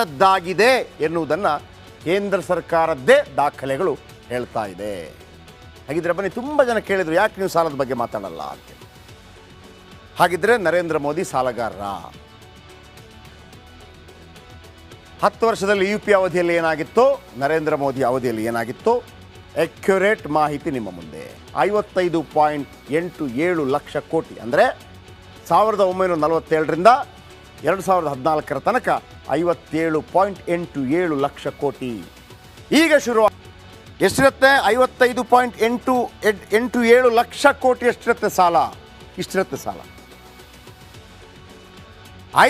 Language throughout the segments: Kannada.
ದ್ದಾಗಿದೆ ಎನ್ನುವುದನ್ನು ಕೇಂದ್ರ ಸರ್ಕಾರದ್ದೇ ದಾಖಲೆಗಳು ಹೇಳ್ತಾ ಇದೆ. ಹಾಗಿದ್ರೆ ಬನ್ನಿ, ತುಂಬ ಜನ ಕೇಳಿದ್ರು, ಯಾಕೆ ನೀವು ಸಾಲದ ಬಗ್ಗೆ ಮಾತಾಡಲ್ಲ ಅಂತ. ಹಾಗಿದ್ರೆ ನರೇಂದ್ರ ಮೋದಿ ಸಾಲಗಾರರ ಹತ್ತು ವರ್ಷದಲ್ಲಿ ಯು ಪಿ ಅವಧಿಯಲ್ಲಿ ಏನಾಗಿತ್ತು, ನರೇಂದ್ರ ಮೋದಿ ಅವಧಿಯಲ್ಲಿ ಏನಾಗಿತ್ತು, ಅಕ್ಯುರೇಟ್ ಮಾಹಿತಿ ನಿಮ್ಮ ಮುಂದೆ. ಐವತ್ತೈದು ಪಾಯಿಂಟ್ ಎಂಟು ಏಳು ಲಕ್ಷ ಕೋಟಿ, ಅಂದರೆ ಸಾವಿರದ ಒಂಬೈನೂರ ನಲವತ್ತೇಳರಿಂದ ಎರಡು ಸಾವಿರದ ಹದಿನಾಲ್ಕರ ತನಕ ಐವತ್ತೇಳು ಪಾಯಿಂಟ್ ಎಂಟು ಏಳು ಲಕ್ಷ ಕೋಟಿ. ಈಗ ಶುರು ಎಷ್ಟಿರುತ್ತೆ? ಐವತ್ತೈದು ಪಾಯಿಂಟ್ ಎಂಟು ಎಂಟು ಏಳು ಲಕ್ಷ ಕೋಟಿ ಎಷ್ಟಿರುತ್ತೆ ಸಾಲ? ಇಷ್ಟಿರುತ್ತೆ ಸಾಲ.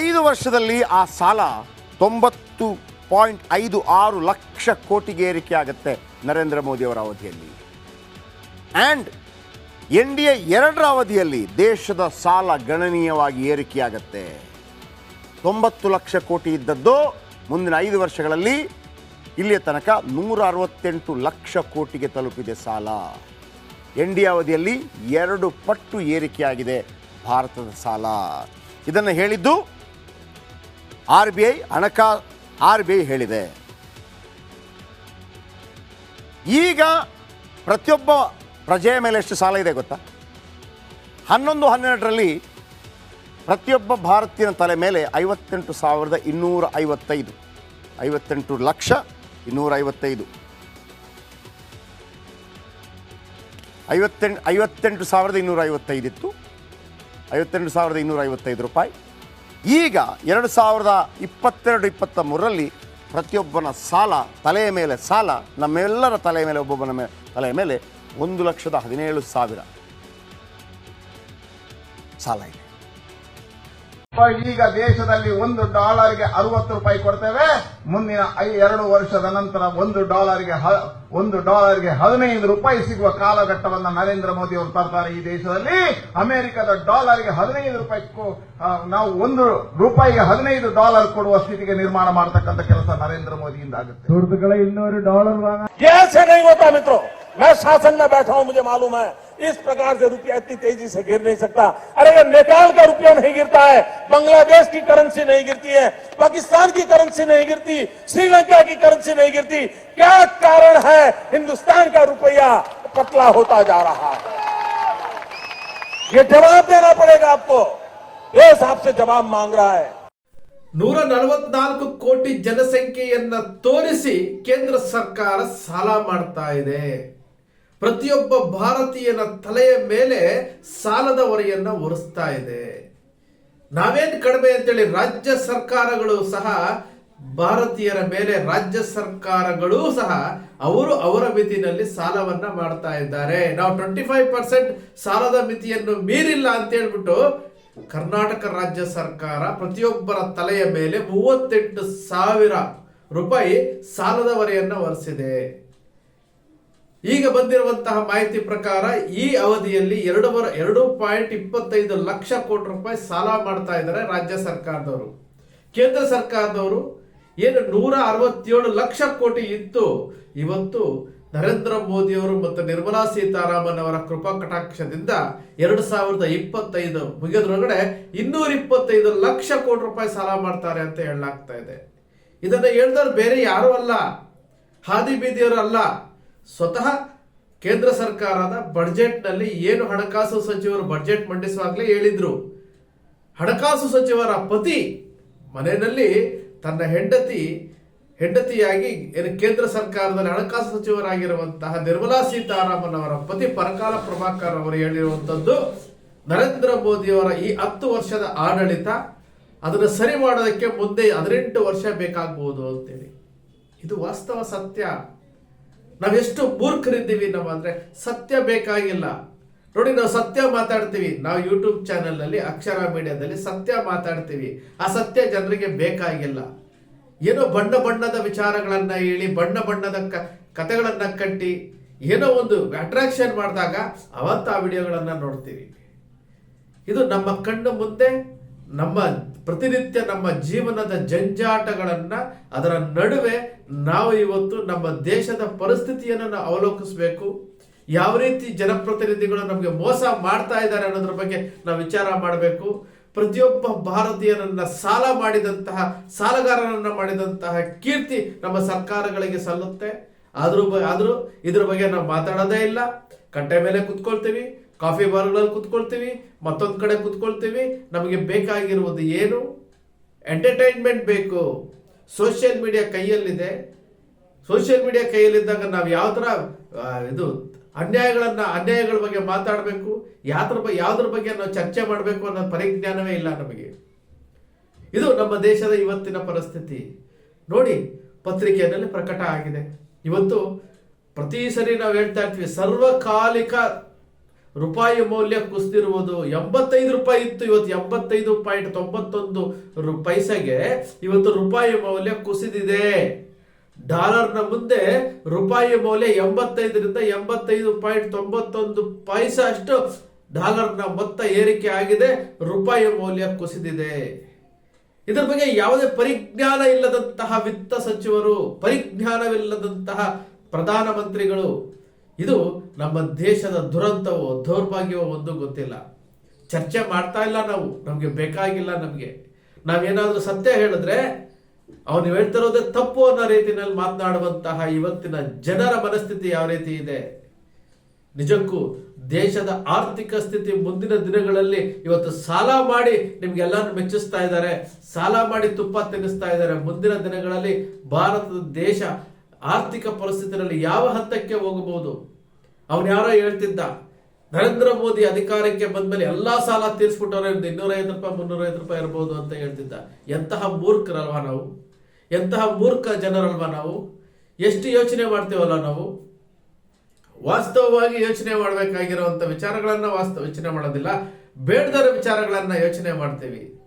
ಐದು ವರ್ಷದಲ್ಲಿ ಆ ಸಾಲ ತೊಂಬತ್ತು ಪಾಯಿಂಟ್ ಐದು ಆರು ಲಕ್ಷ ಕೋಟಿಗೆ ಏರಿಕೆ ಆಗುತ್ತೆ ನರೇಂದ್ರ ಮೋದಿ ಅವರ ಅವಧಿಯಲ್ಲಿ. ಆ್ಯಂಡ್ ಎನ್ ಡಿ ಎ ಎರಡರ ಅವಧಿಯಲ್ಲಿ ದೇಶದ ಸಾಲ ಗಣನೀಯವಾಗಿ ಏರಿಕೆಯಾಗತ್ತೆ. ತೊಂಬತ್ತು ಲಕ್ಷ ಕೋಟಿ ಇದ್ದದ್ದು ಮುಂದಿನ ಐದು ವರ್ಷಗಳಲ್ಲಿ ಇಲ್ಲಿಯ ತನಕ ನೂರ ಅರವತ್ತೆಂಟು ಲಕ್ಷ ಕೋಟಿಗೆ ತಲುಪಿದೆ ಸಾಲ. ಎನ್ ಡಿ ಅವಧಿಯಲ್ಲಿ ಎರಡು ಪಟ್ಟು ಏರಿಕೆಯಾಗಿದೆ ಭಾರತದ ಸಾಲ. ಇದನ್ನು ಹೇಳಿದ್ದು ಆರ್ ಬಿ ಐ ಹಣಕಾ ಆರ್ ಬಿ ಐ ಹೇಳಿದೆ. ಈಗ ಪ್ರತಿಯೊಬ್ಬ ಪ್ರಜೆಯ ಮೇಲೆ ಎಷ್ಟು ಸಾಲ ಇದೆ ಗೊತ್ತಾ? ಹನ್ನೊಂದು, ಹನ್ನೆರಡರಲ್ಲಿ ಪ್ರತಿಯೊಬ್ಬ ಭಾರತೀಯನ ತಲೆ ಮೇಲೆ ಐವತ್ತೆಂಟು ಸಾವಿರದ ಇನ್ನೂರ ಐವತ್ತೈದು. ಐವತ್ತೆಂಟು ಲಕ್ಷ ಇನ್ನೂರ ಐವತ್ತೈದು. ಐವತ್ತೆಂಟು ಐವತ್ತೆಂಟು ಸಾವಿರದ ಇನ್ನೂರ ಐವತ್ತೈದು ಇತ್ತು. ಐವತ್ತೆಂಟು ಸಾವಿರದ ಇನ್ನೂರ ಐವತ್ತೈದು ರೂಪಾಯಿ. ಈಗ ಎರಡು ಸಾವಿರದ ಇಪ್ಪತ್ತೆರಡು ಇಪ್ಪತ್ತ ಮೂರರಲ್ಲಿ ಪ್ರತಿಯೊಬ್ಬನ ಸಾಲ ತಲೆಯ ಮೇಲೆ, ಸಾಲ ನಮ್ಮೆಲ್ಲರ ತಲೆಯ ಮೇಲೆ, ಒಬ್ಬೊಬ್ಬನ ಮೇಲೆ ತಲೆಯ ಮೇಲೆ ಒಂದು ಲಕ್ಷದ ಹದಿನೇಳು ಸಾವಿರ. ಸಾಲ ಇದೆ. ಈಗ ದೇಶದಲ್ಲಿ ಒಂದು ಡಾಲರ್ಗೆ ಅರವತ್ತು ರೂಪಾಯಿ ಕೊಡ್ತೇವೆ. ಮುಂದಿನ ಎರಡು ವರ್ಷದ ನಂತರ ಒಂದು ಡಾಲರ್ಗೆ ಒಂದು ಡಾಲರ್ಗೆ ಹದಿನೈದು ರೂಪಾಯಿ ಸಿಗುವ ಕಾಲಘಟ್ಟವನ್ನು ನರೇಂದ್ರ ಮೋದಿ ಅವರು ತರ್ತಾರೆ ಈ ದೇಶದಲ್ಲಿ. ಅಮೆರಿಕದ ಡಾಲರ್ಗೆ ಹದಿನೈದು ರೂಪಾಯಿ ನಾವು ಒಂದು ರೂಪಾಯಿಗೆ ಹದಿನೈದು ಡಾಲರ್ ಕೊಡುವ ಸ್ಥಿತಿಗೆ ನಿರ್ಮಾಣ ಮಾಡತಕ್ಕಂಥ ಕೆಲಸ ನರೇಂದ್ರ ಮೋದಿಯಿಂದ ಆಗುತ್ತೆ. ಇನ್ನೂರು ಡಾಲರ್ मैं शासन में बैठा हूँ, मुझे मालूम है। इस प्रकार से रुपया इतनी तेज़ी से गिर नहीं सकता। अरे अगर नेपाल का रुपया नहीं गिरता है, बांग्लादेश की करेंसी नहीं गिरती है, पाकिस्तान की करेंसी नहीं गिरती, श्रीलंका की करेंसी नहीं गिरती। क्या कारण है? हिंदुस्तान का रुपया पतला होता जा रहा है। ये जवाब देना पड़ेगा आपको। देश आपसे जवाब मांग रहा है। नूर ನಲವತ್ನಾಲ್ಕು ಕೋಟಿ ಜನಸಂಖ್ಯೆಯನ್ನ ತೋರಿಸಿ केंद्र सरकार ಸಾಲ ಮಾಡ್ತಾ है ಪ್ರತಿಯೊಬ್ಬ ಭಾರತೀಯನ ತಲೆಯ ಮೇಲೆ ಸಾಲದ ಹೊರೆಯನ್ನ ಒರೆಸ್ತಾ ಇದೆ. ನಾವೇನ್ ಕಡಿಮೆ ಅಂತೇಳಿ ರಾಜ್ಯ ಸರ್ಕಾರಗಳು ಸಹ ಭಾರತೀಯರ ಮೇಲೆ ರಾಜ್ಯ ಸರ್ಕಾರಗಳು ಸಹ ಅವರು ಅವರ ಮಿತಿನಲ್ಲಿ ಸಾಲವನ್ನ ಮಾಡ್ತಾ ಇದ್ದಾರೆ. ನಾವು ಟ್ವೆಂಟಿ ಫೈವ್ ಪರ್ಸೆಂಟ್ ಸಾಲದ ಮಿತಿಯನ್ನು ಮೀರಿಲ್ಲ ಅಂತ ಹೇಳ್ಬಿಟ್ಟು ಕರ್ನಾಟಕ ರಾಜ್ಯ ಸರ್ಕಾರ ಪ್ರತಿಯೊಬ್ಬರ ತಲೆಯ ಮೇಲೆ ಮೂವತ್ತೆಂಟು ಸಾವಿರ ರೂಪಾಯಿ ಸಾಲದ ಹೊರೆಯನ್ನ ಹೊರಿಸಿದೆ ಈಗ ಬಂದಿರುವಂತಹ ಮಾಹಿತಿ ಪ್ರಕಾರ ಈ ಅವಧಿಯಲ್ಲಿ ಎರಡು ಎರಡು ಪಾಯಿಂಟ್ ಇಪ್ಪತ್ತೈದು ಲಕ್ಷ ಕೋಟಿ ರೂಪಾಯಿ ಸಾಲ ಮಾಡ್ತಾ ಇದ್ದಾರೆ ರಾಜ್ಯ ಸರ್ಕಾರದವರು. ಕೇಂದ್ರ ಸರ್ಕಾರದವರು ಏನು ನೂರ ಅರವತ್ತೇಳು ಲಕ್ಷ ಕೋಟಿ ಇತ್ತು. ಇವತ್ತು ನರೇಂದ್ರ ಮೋದಿಯವರು ಮತ್ತು ನಿರ್ಮಲಾ ಸೀತಾರಾಮನ್ ಅವರ ಕೃಪಾ ಕಟಾಕ್ಷದಿಂದ ಎರಡು ಸಾವಿರದ ಇಪ್ಪತ್ತೈದು ಮುಗಿಯೋದ್ರೊಳಗಡೆ ಇನ್ನೂರ ಇಪ್ಪತ್ತೈದು ಲಕ್ಷ ಕೋಟಿ ರೂಪಾಯಿ ಸಾಲ ಮಾಡ್ತಾರೆ ಅಂತ ಹೇಳಲಾಗ್ತಾ ಇದೆ. ಇದನ್ನು ಹೇಳಿದವ್ರು ಬೇರೆ ಯಾರು ಅಲ್ಲ. ಹಾದಿ ಬೀದಿಯವರು ಅಲ್ಲ. ಸ್ವತಃ ಕೇಂದ್ರ ಸರ್ಕಾರದ ಬಡ್ಜೆಟ್ನಲ್ಲಿ ಏನು ಹಣಕಾಸು ಸಚಿವರು ಬಡ್ಜೆಟ್ ಮಂಡಿಸುವಾಗಲೇ ಹೇಳಿದ್ರು. ಹಣಕಾಸು ಸಚಿವರ ಪತಿ ಮನೆಯಲ್ಲಿ ತನ್ನ ಹೆಂಡತಿ, ಹೆಂಡತಿಯಾಗಿ ಏನು ಕೇಂದ್ರ ಸರ್ಕಾರದಲ್ಲಿ ಹಣಕಾಸು ಸಚಿವರಾಗಿರುವಂತಹ ನಿರ್ಮಲಾ ಸೀತಾರಾಮನ್ ಅವರ ಪತಿ ಪರಕಾಲ ಪ್ರಭಾಕರ್ ಅವರು ಹೇಳಿರುವಂತದ್ದು ನರೇಂದ್ರ ಮೋದಿಯವರ ಈ ಹತ್ತು ವರ್ಷದ ಆಡಳಿತ ಅದನ್ನು ಸರಿ ಮಾಡೋದಕ್ಕೆ ಮುಂದೆ ಹದಿನೆಂಟು ವರ್ಷ ಬೇಕಾಗಬಹುದು ಅಂತೇಳಿ. ಇದು ವಾಸ್ತವ ಸತ್ಯ. ನಾವೆಷ್ಟು ಮೂರ್ಖರಿದ್ದೀವಿ ನಾವು ಅಂದ್ರೆ ಸತ್ಯ ಬೇಕಾಗಿಲ್ಲ. ನೋಡಿ, ನಾವು ಸತ್ಯ ಮಾತಾಡ್ತೀವಿ. ನಾವು ಯೂಟ್ಯೂಬ್ ಚಾನೆಲ್ನಲ್ಲಿ ಅಕ್ಷರ ಮೀಡಿಯಾದಲ್ಲಿ ಸತ್ಯ ಮಾತಾಡ್ತೀವಿ. ಆ ಸತ್ಯ ಜನರಿಗೆ ಬೇಕಾಗಿಲ್ಲ. ಏನೋ ಬಣ್ಣ ಬಣ್ಣದ ವಿಚಾರಗಳನ್ನು ಹೇಳಿ, ಬಣ್ಣ ಬಣ್ಣದ ಕ, ಕಥೆಗಳನ್ನ ಕಟ್ಟಿ, ಏನೋ ಒಂದು ಅಟ್ರಾಕ್ಷನ್ ಮಾಡಿದಾಗ ಅವತ್ತು ಆ ವಿಡಿಯೋಗಳನ್ನು ನೋಡ್ತೀವಿ. ಇದು ನಮ್ಮ ಕಣ್ಣು ಮುಂದೆ ನಮ್ಮ ಪ್ರತಿನಿತ್ಯ ನಮ್ಮ ಜೀವನದ ಜಂಜಾಟಗಳನ್ನ ಅದರ ನಡುವೆ ನಾವು ಇವತ್ತು ನಮ್ಮ ದೇಶದ ಪರಿಸ್ಥಿತಿಯನ್ನು ನಾವು ಅವಲೋಕಿಸಬೇಕು. ಯಾವ ರೀತಿ ಜನಪ್ರತಿನಿಧಿಗಳು ನಮಗೆ ಮೋಸ ಮಾಡ್ತಾ ಇದ್ದಾರೆ ಅನ್ನೋದ್ರ ಬಗ್ಗೆ ನಾವು ವಿಚಾರ ಮಾಡಬೇಕು. ಪ್ರತಿಯೊಬ್ಬ ಭಾರತೀಯರನ್ನ ಸಾಲ ಮಾಡಿದಂತಹ ಸಾಲಗಾರರನ್ನ ಮಾಡಿದಂತಹ ಕೀರ್ತಿ ನಮ್ಮ ಸರ್ಕಾರಗಳಿಗೆ ಸಲ್ಲುತ್ತೆ. ಆದರೂ ಆದ್ರೂ ಇದ್ರ ಬಗ್ಗೆ ನಾವು ಮಾತಾಡೋದೇ ಇಲ್ಲ. ಕಟ್ಟೆ ಮೇಲೆ ಕುತ್ಕೊಳ್ತೀವಿ. ಕಾಫಿ ಬಾರ್ಗಳಲ್ಲಿ ಕುತ್ಕೊಳ್ತೀವಿ, ಮತ್ತೊಂದು ಕಡೆ ಕುತ್ಕೊಳ್ತೀವಿ. ನಮಗೆ ಬೇಕಾಗಿರುವುದು ಏನು? ಎಂಟರ್ಟೈನ್ಮೆಂಟ್ ಬೇಕು. ಸೋಷಿಯಲ್ ಮೀಡಿಯಾ ಕೈಯಲ್ಲಿದೆ. ಸೋಷಿಯಲ್ ಮೀಡಿಯಾ ಕೈಯಲ್ಲಿದ್ದಾಗ ನಾವು ಯಾವ ಥರ ಇದು, ಅನ್ಯಾಯಗಳನ್ನ, ಅನ್ಯಾಯಗಳ ಬಗ್ಗೆ ಮಾತಾಡಬೇಕು ಯಾವ್ದ್ರ ಬಗ್ಗೆ ಯಾವುದ್ರ ಬಗ್ಗೆ ನಾವು ಚರ್ಚೆ ಮಾಡಬೇಕು ಅನ್ನೋ ಪರಿಜ್ಞಾನವೇ ಇಲ್ಲ ನಮಗೆ. ಇದು ನಮ್ಮ ದೇಶದ ಇವತ್ತಿನ ಪರಿಸ್ಥಿತಿ. ನೋಡಿ, ಪತ್ರಿಕೆಯಲ್ಲಿ ಪ್ರಕಟ ಆಗಿದೆ. ಇವತ್ತು ಪ್ರತಿ ಸರಿ ನಾವು ಹೇಳ್ತಾ ಇರ್ತೀವಿ, ಸರ್ವಕಾಲಿಕ ರೂಪಾಯಿ ಮೌಲ್ಯ ಕುಸಿದಿರುವುದು ಎಂಬತ್ತೈದು ರೂಪಾಯಿ ಇತ್ತು. ಇವತ್ತು ಎಂಬತ್ತೈದು ಪಾಯಿಂಟ್ ತೊಂಬತ್ತೊಂದು ಪೈಸೆಗೆ ಇವತ್ತು ರೂಪಾಯಿ ಮೌಲ್ಯ ಕುಸಿದಿದೆ. ಡಾಲರ್ನ ಮುಂದೆ ರೂಪಾಯಿ ಮೌಲ್ಯ ಎಂಬತ್ತೈದರಿಂದ ಎಂಬತ್ತೈದು ಪಾಯಿಂಟ್ ತೊಂಬತ್ತೊಂದು ಪೈಸ ಅಷ್ಟು ಡಾಲರ್ನ ಮೊತ್ತ ಏರಿಕೆ ಆಗಿದೆ. ರೂಪಾಯಿ ಮೌಲ್ಯ ಕುಸಿದಿದೆ. ಇದರ ಬಗ್ಗೆ ಯಾವುದೇ ಪರಿಜ್ಞಾನ ಇಲ್ಲದಂತಹ ವಿತ್ತ ಸಚಿವರು, ಪರಿಜ್ಞಾನವಿಲ್ಲದಂತಹ ಪ್ರಧಾನಮಂತ್ರಿಗಳು ಇದು ನಮ್ಮ ದೇಶದ ದುರಂತವೋ ದೌರ್ಭಾಗ್ಯವೋ ಒಂದು ಗೊತ್ತಿಲ್ಲ. ಚರ್ಚೆ ಮಾಡ್ತಾ ಇಲ್ಲ ನಾವು, ನಮಗೆ ಬೇಕಾಗಿಲ್ಲ ನಮಗೆ. ನಾವೇನಾದ್ರೂ ಸತ್ಯ ಹೇಳಿದ್ರೆ, ಅವನು ಹೇಳ್ತಿರೋದೇ ತಪ್ಪು ಅನ್ನೋ ರೀತಿಯಲ್ಲಿ ಮಾತನಾಡುವಂತಹ ಇವತ್ತಿನ ಜನರ ಮನಸ್ಥಿತಿ ಯಾವ ರೀತಿ ಇದೆ? ನಿಜಕ್ಕೂ ದೇಶದ ಆರ್ಥಿಕ ಸ್ಥಿತಿ ಮುಂದಿನ ದಿನಗಳಲ್ಲಿ ಇವತ್ತು ಸಾಲ ಮಾಡಿ ನಿಮ್ಗೆಲ್ಲಾನು ಮೆಚ್ಚಿಸ್ತಾ ಇದ್ದಾರೆ, ಸಾಲ ಮಾಡಿ ತುಪ್ಪ ತಿನ್ನಿಸ್ತಾ ಇದ್ದಾರೆ. ಮುಂದಿನ ದಿನಗಳಲ್ಲಿ ಭಾರತದ ದೇಶ ಆರ್ಥಿಕ ಪರಿಸ್ಥಿತಿಯಲ್ಲಿ ಯಾವ ಹಂತಕ್ಕೆ ಹೋಗಬಹುದು? ಅವನು ಯಾರೋ ಹೇಳ್ತಿದ್ದ, ನರೇಂದ್ರ ಮೋದಿ ಅಧಿಕಾರಕ್ಕೆ ಬಂದ್ಮೇಲೆ ಎಲ್ಲಾ ಸಾಲ ತೀರಿಸ್ಬಿಟ್ಟವ್ರೆ ಇನ್ನೂರೈದು ರೂಪಾಯಿ, ಮುನ್ನೂರೈವತ್ತು ರೂಪಾಯಿ ಇರ್ಬೋದು ಅಂತ ಹೇಳ್ತಿದ್ದ. ಎಂತಹ ಮೂರ್ಖರಲ್ವಾ ನಾವು? ಎಂತಹ ಮೂರ್ಖ ಜನರಲ್ವಾ ನಾವು? ಎಷ್ಟು ಯೋಚನೆ ಮಾಡ್ತೀವಲ್ಲ ನಾವು? ವಾಸ್ತವವಾಗಿ ಯೋಚನೆ ಮಾಡಬೇಕಾಗಿರುವಂತ ವಿಚಾರಗಳನ್ನ ವಾಸ್ತವ ಯೋಚನೆ ಮಾಡೋದಿಲ್ಲ. ಬೇಡದರ ವಿಚಾರಗಳನ್ನ ಯೋಚನೆ ಮಾಡ್ತೀವಿ.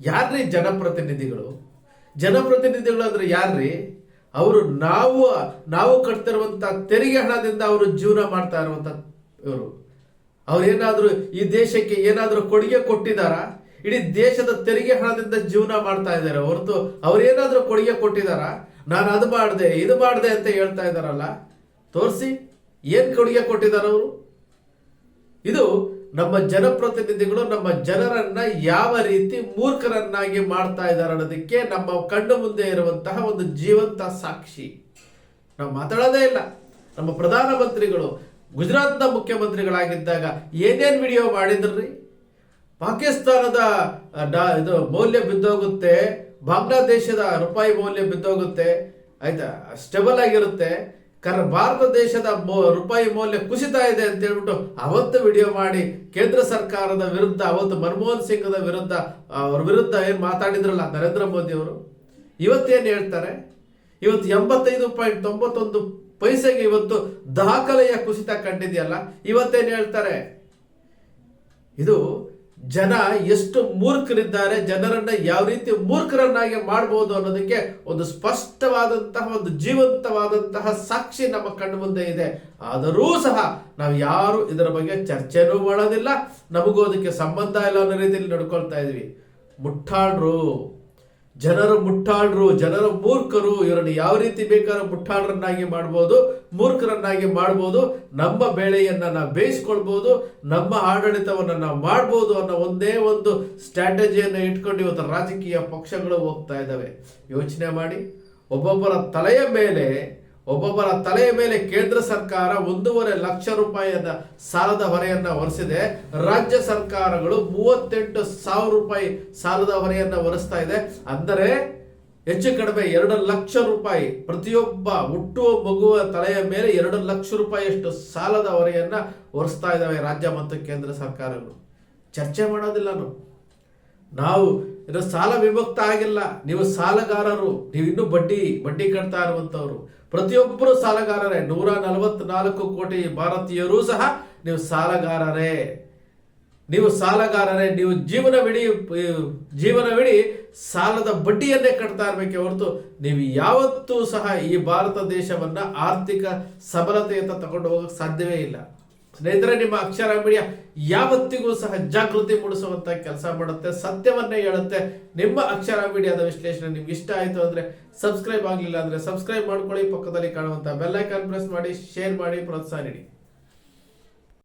ಯಾರ್ರೀ ಜನಪ್ರತಿನಿಧಿಗಳು? ಜನಪ್ರತಿನಿಧಿಗಳು ಅಂದ್ರೆ ಯಾರ್ರೀ? ಅವರು ನಾವು ನಾವು ಕಟ್ತಿರುವಂತ ತೆರಿಗೆ ಹಣದಿಂದ ಅವರು ಜೀವನ ಮಾಡ್ತಾ ಇರುವಂತ ಇವರು. ಅವ್ರೇನಾದ್ರೂ ಈ ದೇಶಕ್ಕೆ ಏನಾದ್ರೂ ಕೊಡುಗೆ ಕೊಟ್ಟಿದಾರ? ಇಡೀ ದೇಶದ ತೆರಿಗೆ ಹಣದಿಂದ ಜೀವನ ಮಾಡ್ತಾ ಇದ್ದಾರೆ. ಹೊರತು ಅವ್ರೇನಾದ್ರೂ ಕೊಡುಗೆ ಕೊಟ್ಟಿದಾರ? ನಾನು ಅದು ಮಾಡಿದೆ, ಇದು ಮಾಡಿದೆ ಅಂತ ಹೇಳ್ತಾ ಇದಾರಲ್ಲ ತೋರಿಸಿ, ಏನ್ ಕೊಡುಗೆ ಕೊಟ್ಟಿದ್ದಾರೆ ಅವರು? ಇದು ನಮ್ಮ ಜನಪ್ರತಿನಿಧಿಗಳು ನಮ್ಮ ಜನರನ್ನ ಯಾವ ರೀತಿ ಮೂರ್ಖರನ್ನಾಗಿ ಮಾಡ್ತಾ ಇದ್ದಾರೆ ಅನ್ನೋದಕ್ಕೆ ನಮ್ಮ ಕಣ್ಣು ಮುಂದೆ ಇರುವಂತಹ ಒಂದು ಜೀವಂತ ಸಾಕ್ಷಿ. ನಾವು ಮಾತಾಡೋದೇ ಇಲ್ಲ. ನಮ್ಮ ಪ್ರಧಾನಮಂತ್ರಿಗಳು, ಗುಜರಾತ್ನ ಮುಖ್ಯಮಂತ್ರಿಗಳಾಗಿದ್ದಾಗ ಏನೇನ್ ವಿಡಿಯೋ ಮಾಡಿದ್ರಿ? ಪಾಕಿಸ್ತಾನದ ಇದು ಮೌಲ್ಯ ಬಿದ್ದೋಗುತ್ತೆ, ಬಾಂಗ್ಲಾದೇಶದ ರೂಪಾಯಿ ಮೌಲ್ಯ ಬಿದ್ದೋಗುತ್ತೆ, ಆಯ್ತಾ, ಸ್ಟೆಬಲ್ ಆಗಿರುತ್ತೆ ಕರ್ ಭಾರತ ದೇಶದ ರೂಪಾಯಿ ಮೌಲ್ಯ ಕುಸಿತಾ ಇದೆ ಅಂತ ಹೇಳ್ಬಿಟ್ಟು ಅವತ್ತು ವಿಡಿಯೋ ಮಾಡಿ ಕೇಂದ್ರ ಸರ್ಕಾರದ ವಿರುದ್ಧ, ಅವತ್ತು ಮನಮೋಹನ್ ಸಿಂಗ್ದ ವಿರುದ್ಧ, ಅವ್ರ ವಿರುದ್ಧ ಏನು ಮಾತಾಡಿದ್ರಲ್ಲ ನರೇಂದ್ರ ಮೋದಿ ಅವರು? ಇವತ್ತೇನ್ ಹೇಳ್ತಾರೆ? ಇವತ್ತು ಎಂಬತ್ತೈದು ಪಾಯಿಂಟ್ ತೊಂಬತ್ತೊಂದು ಪೈಸೆಗೆ ಇವತ್ತು ದಾಖಲೆಯ ಕುಸಿತ ಕಂಡಿದೆಯಲ್ಲ, ಇವತ್ತೇನು ಹೇಳ್ತಾರೆ? ಇದು ಜನ ಎಷ್ಟು ಮೂರ್ಖರಿದ್ದಾರೆ, ಜನರನ್ನ ಯಾವ ರೀತಿ ಮೂರ್ಖರನ್ನಾಗಿ ಮಾಡಬಹುದು ಅನ್ನೋದಕ್ಕೆ ಒಂದು ಸ್ಪಷ್ಟವಾದಂತಹ, ಒಂದು ಜೀವಂತವಾದಂತಹ ಸಾಕ್ಷಿ ನಮ್ಮ ಕಣ್ಣು ಮುಂದೆ ಇದೆ. ಆದರೂ ಸಹ ನಾವು ಯಾರು ಇದರ ಬಗ್ಗೆ ಚರ್ಚೆನೂ ಮಾಡೋದಿಲ್ಲ, ನಮಗೂ ಅದಕ್ಕೆ ಸಂಬಂಧ ಇಲ್ಲ ಅನ್ನೋ ರೀತಿಯಲ್ಲಿ ನಡ್ಕೊಳ್ತಾ ಇದೀವಿ. ಮುಟ್ಟಾಳ್ರು. ಜನರು ಮುಟ್ಟಾಳ್ರು, ಜನರ ಮೂರ್ಖರು, ಇವರನ್ನು ಯಾವ ರೀತಿ ಬೇಕಾದ್ರೂ ಮುಟ್ಟಾಳ್ರನ್ನಾಗಿ ಮಾಡ್ಬೋದು, ಮೂರ್ಖರನ್ನಾಗಿ ಮಾಡ್ಬೋದು, ನಮ್ಮ ಬೆಳೆಯನ್ನು ನಾವು ಬೇಯಿಸ್ಕೊಳ್ಬೋದು, ನಮ್ಮ ಆಡಳಿತವನ್ನ ನಾವು ಮಾಡ್ಬೋದು ಅನ್ನೋ ಒಂದೇ ಒಂದು ಸ್ಟ್ರಾಟಜಿಯನ್ನು ಇಟ್ಕೊಂಡು ಇವತ್ತು ರಾಜಕೀಯ ಪಕ್ಷಗಳು ಹೋಗ್ತಾ ಇದ್ದಾವೆ. ಯೋಚನೆ ಮಾಡಿ, ಒಬ್ಬೊಬ್ಬರ ತಲೆಯ ಮೇಲೆ ಒಬ್ಬೊಬ್ಬರ ತಲೆಯ ಮೇಲೆ ಕೇಂದ್ರ ಸರ್ಕಾರ ಒಂದೂವರೆ ಲಕ್ಷ ರೂಪಾಯಿಯನ್ನ ಸಾಲದ ಹೊರೆಯನ್ನ ಹೊರಿಸಿದೆ ರಾಜ್ಯ ಸರ್ಕಾರಗಳು ಮೂವತ್ತೆಂಟು ಸಾವಿರ ರೂಪಾಯಿ ಸಾಲದ ಹೊರೆಯನ್ನ ಹೊರಿಸ್ತಾ ಇದೆ. ಅಂದರೆ ಹೆಚ್ಚು ಕಡಿಮೆ ಎರಡು ಲಕ್ಷ ರೂಪಾಯಿ ಪ್ರತಿಯೊಬ್ಬ ಹುಟ್ಟುವ ಮಗುವ ತಲೆಯ ಮೇಲೆ ಎರಡು ಲಕ್ಷ ರೂಪಾಯಿಯಷ್ಟು ಸಾಲದ ಹೊರೆಯನ್ನ ಹೊರಿಸ್ತಾ ಇದ್ದಾವೆ ರಾಜ್ಯ ಮತ್ತು ಕೇಂದ್ರ ಸರ್ಕಾರಗಳು. ಚರ್ಚೆ ಮಾಡೋದಿಲ್ಲ ನಾವು ಇದು ಸಾಲ ವಿಭಕ್ತ ಆಗಿಲ್ಲ. ನೀವು ಸಾಲಗಾರರು, ನೀವು ಇನ್ನೂ ಬಡ್ಡಿ ಬಡ್ಡಿ ಕಟ್ತಾ ಇರುವಂತವ್ರು. ಪ್ರತಿಯೊಬ್ಬರು ಸಾಲಗಾರರೇ. ನೂರ ನಲವತ್ನಾಲ್ಕು ಕೋಟಿ ಭಾರತೀಯರು ಸಹ ನೀವು ಸಾಲಗಾರರೇ. ನೀವು ಸಾಲಗಾರರೇ. ನೀವು ಜೀವನವಿಡಿ ಜೀವನವಿಡಿ ಸಾಲದ ಬಡ್ಡಿಯನ್ನೇ ಕಟ್ತಾ ಇರಬೇಕೆ ಹೊರತು ನೀವು ಯಾವತ್ತೂ ಸಹ ಈ ಭಾರತ ದೇಶವನ್ನ ಆರ್ಥಿಕ ಸಬಲತೆಯತ್ತ ತಗೊಂಡು ಹೋಗಕ್ಕೆ ಸಾಧ್ಯವೇ ಇಲ್ಲ. ಸ್ನೇಹಿತರೆ, ನಿಮ್ಮ ಅಕ್ಷರ ಮೀಡಿಯಾ ಯಾವತ್ತಿಗೂ ಸಹ ಜಾಗೃತಿ ಮೂಡಿಸುವಂತ ಕೆಲಸ ಮಾಡುತ್ತೆ, ಸತ್ಯವನ್ನೇ ಹೇಳುತ್ತೆ. ನಿಮ್ಮ ಅಕ್ಷರ ಮೀಡಿಯಾದ ವಿಶ್ಲೇಷಣೆ ನಿಮ್ಗೆ ಇಷ್ಟ ಆಯ್ತು ಅಂದ್ರೆ ಸಬ್ಸ್ಕ್ರೈಬ್ ಆಗಲಿಲ್ಲ ಅಂದ್ರೆ ಸಬ್ಸ್ಕ್ರೈಬ್ ಮಾಡ್ಕೊಳ್ಳಿ. ಪಕ್ಕದಲ್ಲಿ ಕಾಣುವಂತ ಬೆಲ್ ಐಕಾನ್ ಪ್ರೆಸ್ ಮಾಡಿ, ಶೇರ್ ಮಾಡಿ, ಪ್ರೋತ್ಸಾಹ ನೀಡಿ.